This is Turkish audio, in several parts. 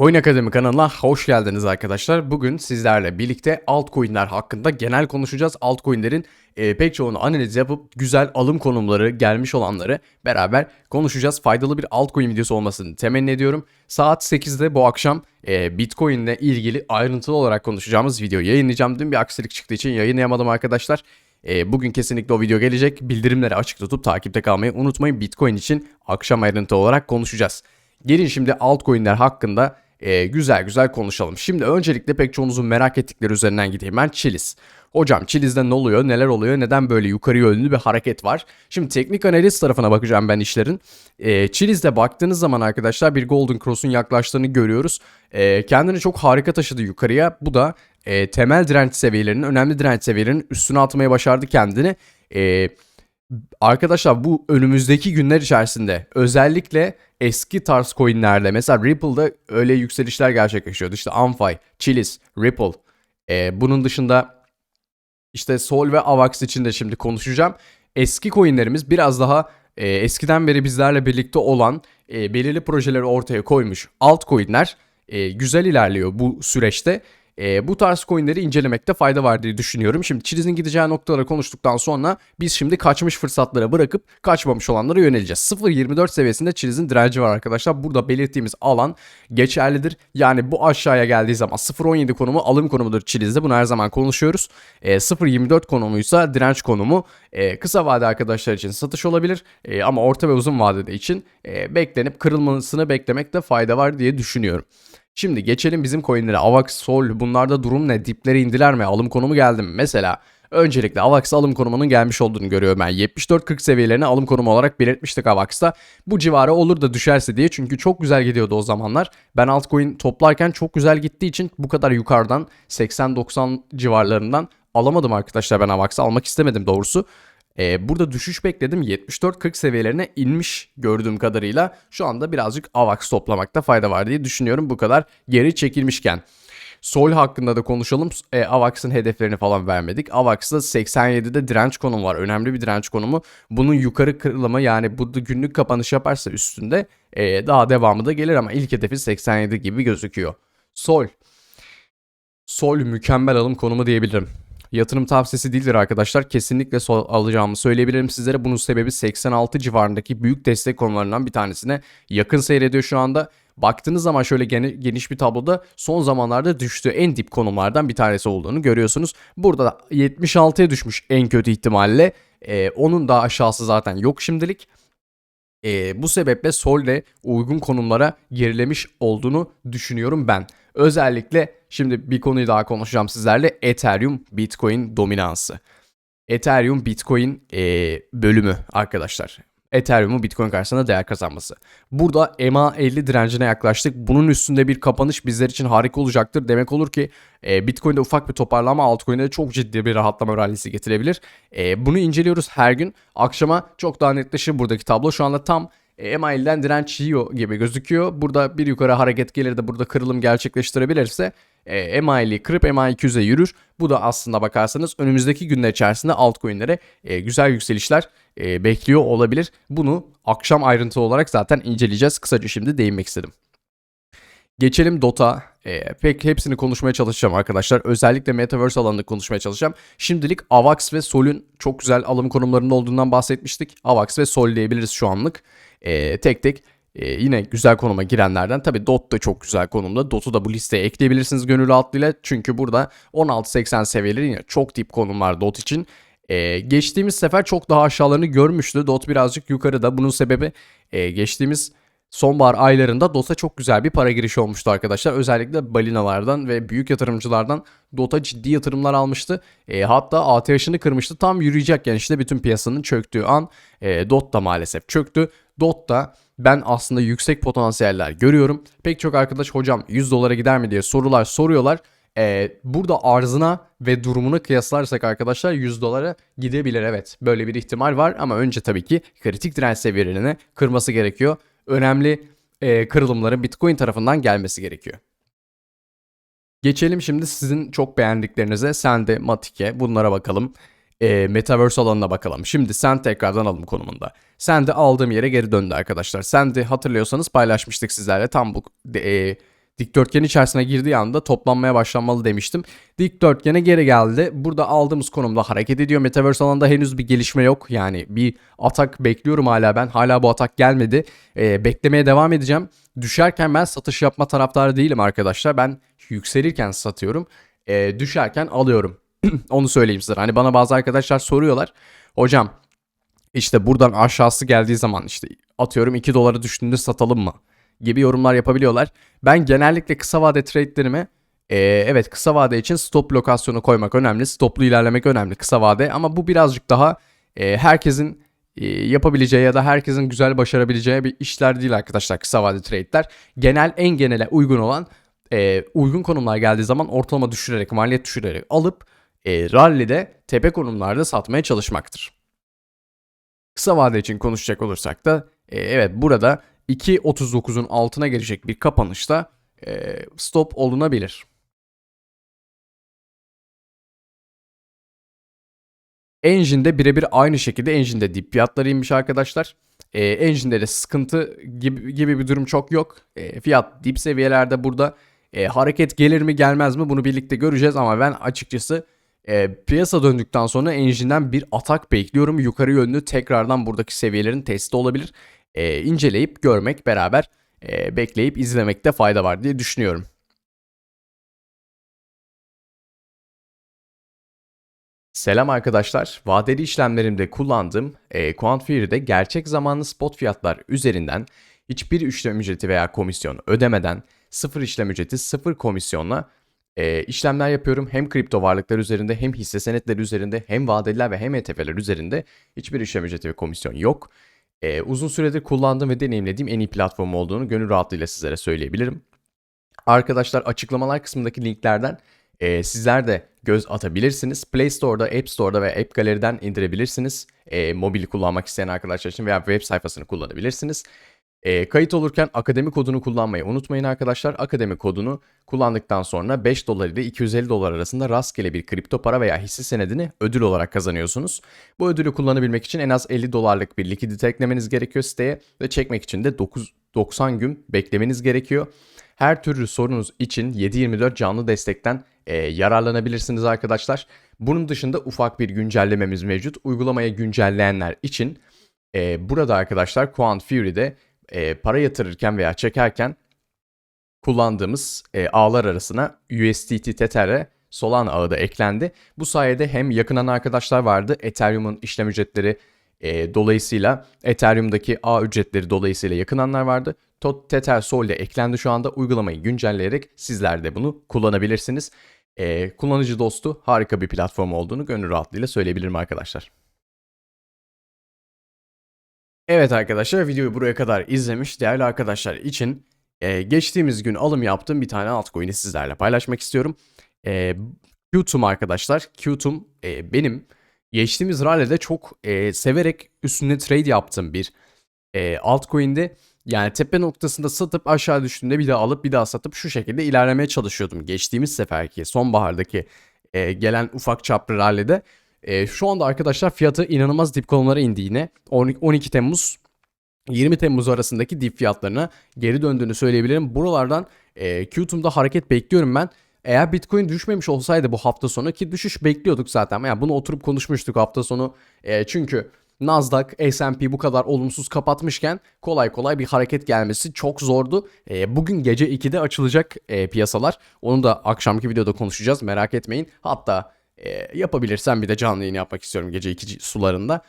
Coin Akademi kanalına hoş geldiniz arkadaşlar. Bugün sizlerle birlikte altcoin'ler hakkında genel konuşacağız. Altcoin'lerin e, pek çoğunu analiz yapıp güzel alım konumları gelmiş olanları beraber konuşacağız. Faydalı bir altcoin videosu olmasını temenni ediyorum. Saat 8'de bu akşam e, Bitcoin ile ilgili ayrıntılı olarak konuşacağımız video yayınlayacağım. Dün bir aksilik çıktığı için yayınlayamadım arkadaşlar. E, bugün kesinlikle o video gelecek. Bildirimleri açık tutup takipte kalmayı unutmayın. Bitcoin için akşam ayrıntı olarak konuşacağız. Gelin şimdi altcoin'ler hakkında e, güzel güzel konuşalım. Şimdi öncelikle pek çoğunuzun merak ettikleri üzerinden gideyim ben Chiliz. Hocam Chiliz'de ne oluyor, neler oluyor, neden böyle yukarı yönlü bir hareket var? Şimdi teknik analiz tarafına bakacağım ben işlerin. E, Chiliz'de baktığınız zaman arkadaşlar bir Golden Cross'un yaklaştığını görüyoruz. E, kendini çok harika taşıdı yukarıya. Bu da e, temel direnç seviyelerinin, önemli direnç seviyelerinin üstüne atmaya başardı kendini. Eee Arkadaşlar bu önümüzdeki günler içerisinde özellikle eski tarz coinlerde mesela Ripple'da öyle yükselişler gerçekleşiyordu. İşte Amfi, Chiliz, Ripple. Ee, bunun dışında işte Sol ve Avax için de şimdi konuşacağım. Eski coinlerimiz biraz daha e, eskiden beri bizlerle birlikte olan e, belirli projeleri ortaya koymuş altcoin'ler e, güzel ilerliyor bu süreçte. E, bu tarz coinleri incelemekte fayda var diye düşünüyorum. Şimdi Chiliz'in gideceği noktalara konuştuktan sonra biz şimdi kaçmış fırsatlara bırakıp kaçmamış olanlara yöneleceğiz. 0.24 seviyesinde Chiliz'in direnci var arkadaşlar. Burada belirttiğimiz alan geçerlidir. Yani bu aşağıya geldiği zaman 0.17 konumu alım konumudur Chiliz'de. Bunu her zaman konuşuyoruz. E, 0.24 konumuysa direnç konumu. E, kısa vade arkadaşlar için satış olabilir. E, ama orta ve uzun vadede için e, beklenip kırılmasını beklemekte fayda var diye düşünüyorum. Şimdi geçelim bizim coinlere. Avax, Sol bunlarda durum ne? Dipleri indiler mi? Alım konumu geldi mi? Mesela öncelikle Avax alım konumunun gelmiş olduğunu görüyorum ben. 74-40 seviyelerini alım konumu olarak belirtmiştik Avax'ta. Bu civarı olur da düşerse diye çünkü çok güzel gidiyordu o zamanlar. Ben altcoin toplarken çok güzel gittiği için bu kadar yukarıdan 80-90 civarlarından alamadım arkadaşlar ben Avax'ı almak istemedim doğrusu. Ee, burada düşüş bekledim. 74-40 seviyelerine inmiş gördüğüm kadarıyla. Şu anda birazcık AVAX toplamakta fayda var diye düşünüyorum bu kadar geri çekilmişken. Sol hakkında da konuşalım. E, AVAX'ın hedeflerini falan vermedik. AVAX'da 87'de direnç konumu var. Önemli bir direnç konumu. Bunun yukarı kırılımı yani burada günlük kapanış yaparsa üstünde e, daha devamı da gelir ama ilk hedefi 87 gibi gözüküyor. Sol. Sol mükemmel alım konumu diyebilirim. Yatırım tavsiyesi değildir arkadaşlar. Kesinlikle sol alacağımı söyleyebilirim sizlere. Bunun sebebi 86 civarındaki büyük destek konularından bir tanesine yakın seyrediyor şu anda. Baktığınız zaman şöyle geniş bir tabloda son zamanlarda düştüğü en dip konumlardan bir tanesi olduğunu görüyorsunuz. Burada 76'ya düşmüş en kötü ihtimalle. Ee, onun daha aşağısı zaten yok şimdilik. E, bu sebeple Sol de uygun konumlara gerilemiş olduğunu düşünüyorum ben. Özellikle şimdi bir konuyu daha konuşacağım sizlerle Ethereum Bitcoin dominansı. Ethereum Bitcoin e, bölümü arkadaşlar. Ethereum'un Bitcoin karşısında değer kazanması. Burada MA50 direncine yaklaştık. Bunun üstünde bir kapanış bizler için harika olacaktır. Demek olur ki e, Bitcoin'de ufak bir toparlama altcoin'de çok ciddi bir rahatlama rallisi getirebilir. E, bunu inceliyoruz her gün. Akşama çok daha netleşir buradaki tablo. Şu anda tam e, MA50'den direnç yiyor gibi gözüküyor. Burada bir yukarı hareket gelir de burada kırılım gerçekleştirebilirse e, MA50'yi kırıp MA200'e yürür. Bu da aslında bakarsanız önümüzdeki günler içerisinde altcoin'lere e, güzel yükselişler e, bekliyor olabilir. Bunu akşam ayrıntılı olarak zaten inceleyeceğiz. Kısaca şimdi değinmek istedim. Geçelim Dota. E, pek hepsini konuşmaya çalışacağım arkadaşlar. Özellikle Metaverse alanını konuşmaya çalışacağım. Şimdilik Avax ve Sol'ün çok güzel alım konumlarında olduğundan bahsetmiştik. Avax ve Sol diyebiliriz şu anlık. E, tek tek e, yine güzel konuma girenlerden. Tabi Dot da çok güzel konumda. Dot'u da bu listeye ekleyebilirsiniz gönül rahatlığıyla. Çünkü burada 16.80 seviyeleri yine çok tip konumlar Dot için. Ee, geçtiğimiz sefer çok daha aşağılarını görmüştü. Dot birazcık yukarıda. Bunun sebebi e, geçtiğimiz sonbahar aylarında DOT'a çok güzel bir para girişi olmuştu arkadaşlar. Özellikle balinalardan ve büyük yatırımcılardan DOT'a ciddi yatırımlar almıştı. E, hatta ATH'ını kırmıştı. Tam yürüyecekken işte bütün piyasanın çöktüğü an e, DOT da maalesef çöktü. DOT da ben aslında yüksek potansiyeller görüyorum. Pek çok arkadaş hocam 100 dolara gider mi diye sorular soruyorlar. Ee, burada arzına ve durumunu kıyaslarsak arkadaşlar 100 dolara gidebilir evet. Böyle bir ihtimal var ama önce tabii ki kritik direnç seviyelerini kırması gerekiyor. Önemli e, kırılımların Bitcoin tarafından gelmesi gerekiyor. Geçelim şimdi sizin çok beğendiklerinize Sende, Matike bunlara bakalım. E, Metaverse alanına bakalım. Şimdi Send tekrardan alım konumunda. Sende aldığım yere geri döndü arkadaşlar. Sende hatırlıyorsanız paylaşmıştık sizlerle tam bu e, dikdörtgen içerisine girdiği anda toplanmaya başlanmalı demiştim. Dikdörtgene geri geldi. Burada aldığımız konumda hareket ediyor. Metaverse alanında henüz bir gelişme yok. Yani bir atak bekliyorum hala ben. Hala bu atak gelmedi. Ee, beklemeye devam edeceğim. Düşerken ben satış yapma taraftarı değilim arkadaşlar. Ben yükselirken satıyorum. Ee, düşerken alıyorum. Onu söyleyeyim size. Hani bana bazı arkadaşlar soruyorlar. Hocam işte buradan aşağısı geldiği zaman işte atıyorum 2 dolara düştüğünde satalım mı? Gibi yorumlar yapabiliyorlar. Ben genellikle kısa vade trade'lerime e, evet kısa vade için stop lokasyonu koymak önemli. Stoplu ilerlemek önemli kısa vade ama bu birazcık daha e, herkesin e, yapabileceği ya da herkesin güzel başarabileceği bir işler değil arkadaşlar kısa vade trade'ler. Genel en genele uygun olan e, uygun konumlar geldiği zaman ortalama düşürerek maliyet düşürerek alıp e, rally'de tepe konumlarda satmaya çalışmaktır. Kısa vade için konuşacak olursak da e, evet burada 2.39'un altına gelecek bir kapanışta e, stop olunabilir. Engine'de birebir aynı şekilde Engine'de dip fiyatları inmiş arkadaşlar. E, Engine'de de sıkıntı gibi, gibi bir durum çok yok. E, fiyat dip seviyelerde burada. E, hareket gelir mi gelmez mi bunu birlikte göreceğiz ama ben açıkçası e, piyasa döndükten sonra Engine'den bir atak bekliyorum. Yukarı yönlü tekrardan buradaki seviyelerin testi olabilir. E, inceleyip görmek beraber e, bekleyip izlemekte fayda var diye düşünüyorum. Selam arkadaşlar. Vadeli işlemlerimde kullandığım e, Quantfear'de gerçek zamanlı spot fiyatlar üzerinden hiçbir işlem ücreti veya komisyon ödemeden sıfır işlem ücreti sıfır komisyonla e, işlemler yapıyorum. Hem kripto varlıklar üzerinde hem hisse senetleri üzerinde hem vadeliler ve hem ETF'ler üzerinde hiçbir işlem ücreti ve komisyon yok. E, uzun süredir kullandığım ve deneyimlediğim en iyi platform olduğunu gönül rahatlığıyla sizlere söyleyebilirim. Arkadaşlar açıklamalar kısmındaki linklerden e, sizler de göz atabilirsiniz. Play Store'da, App Store'da ve App Gallery'den indirebilirsiniz. E, mobil kullanmak isteyen arkadaşlar için veya web sayfasını kullanabilirsiniz. E, kayıt olurken akademi kodunu kullanmayı unutmayın arkadaşlar. Akademi kodunu kullandıktan sonra 5 dolar ile 250 dolar arasında rastgele bir kripto para veya hisse senedini ödül olarak kazanıyorsunuz. Bu ödülü kullanabilmek için en az 50 dolarlık bir likidite eklemeniz gerekiyor siteye ve çekmek için de 9, 90 gün beklemeniz gerekiyor. Her türlü sorunuz için 7-24 canlı destekten e, yararlanabilirsiniz arkadaşlar. Bunun dışında ufak bir güncellememiz mevcut. Uygulamayı güncelleyenler için e, burada arkadaşlar Quant Fury'de e, para yatırırken veya çekerken kullandığımız e, ağlar arasına USDT Tether'e Solana ağı da eklendi. Bu sayede hem yakınan arkadaşlar vardı. Ethereum'un işlem ücretleri e, dolayısıyla Ethereum'daki ağ ücretleri dolayısıyla yakınanlar vardı. Tot Tether Sol ile eklendi şu anda. Uygulamayı güncelleyerek sizler de bunu kullanabilirsiniz. E, kullanıcı dostu harika bir platform olduğunu gönül rahatlığıyla söyleyebilirim arkadaşlar. Evet arkadaşlar videoyu buraya kadar izlemiş değerli arkadaşlar için e, geçtiğimiz gün alım yaptığım bir tane altcoin'i sizlerle paylaşmak istiyorum. E, Qtum arkadaşlar. Qtum e, benim geçtiğimiz rally'de çok e, severek üstünde trade yaptığım bir e, altcoin'di. Yani tepe noktasında satıp aşağı düştüğünde bir daha alıp bir daha satıp şu şekilde ilerlemeye çalışıyordum. Geçtiğimiz seferki sonbahardaki e, gelen ufak çaplı rally'de. E, şu anda arkadaşlar fiyatı inanılmaz dip konumlara indi yine. 12 Temmuz 20 Temmuz arasındaki dip fiyatlarına geri döndüğünü söyleyebilirim. Buralardan e, Qtum'da hareket bekliyorum ben. Eğer Bitcoin düşmemiş olsaydı bu hafta sonu ki düşüş bekliyorduk zaten. Yani bunu oturup konuşmuştuk hafta sonu. E, çünkü Nasdaq, S&P bu kadar olumsuz kapatmışken kolay kolay bir hareket gelmesi çok zordu. E, bugün gece 2'de açılacak e, piyasalar. Onu da akşamki videoda konuşacağız merak etmeyin. Hatta e, yapabilirsem bir de canlı yayın yapmak istiyorum gece 2 sularında.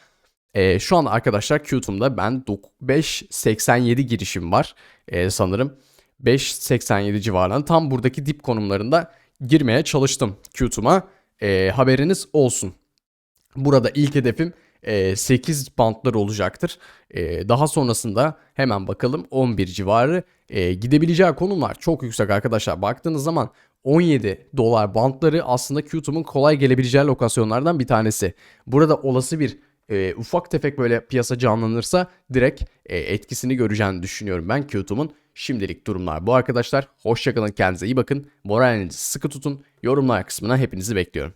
E, şu an arkadaşlar Qtum'da ben 5.87 girişim var e, sanırım. 5.87 civarında tam buradaki dip konumlarında girmeye çalıştım Qtum'a. E, haberiniz olsun. Burada ilk hedefim 8 bantlar olacaktır. E, daha sonrasında hemen bakalım 11 civarı e, gidebileceği konumlar çok yüksek arkadaşlar. Baktığınız zaman 17 dolar bantları aslında Qtum'un kolay gelebileceği lokasyonlardan bir tanesi. Burada olası bir e, ufak tefek böyle piyasa canlanırsa direkt e, etkisini göreceğini düşünüyorum ben Qtum'un. Şimdilik durumlar bu arkadaşlar. Hoşçakalın kendinize iyi bakın. Moralinizi sıkı tutun. Yorumlar kısmına hepinizi bekliyorum.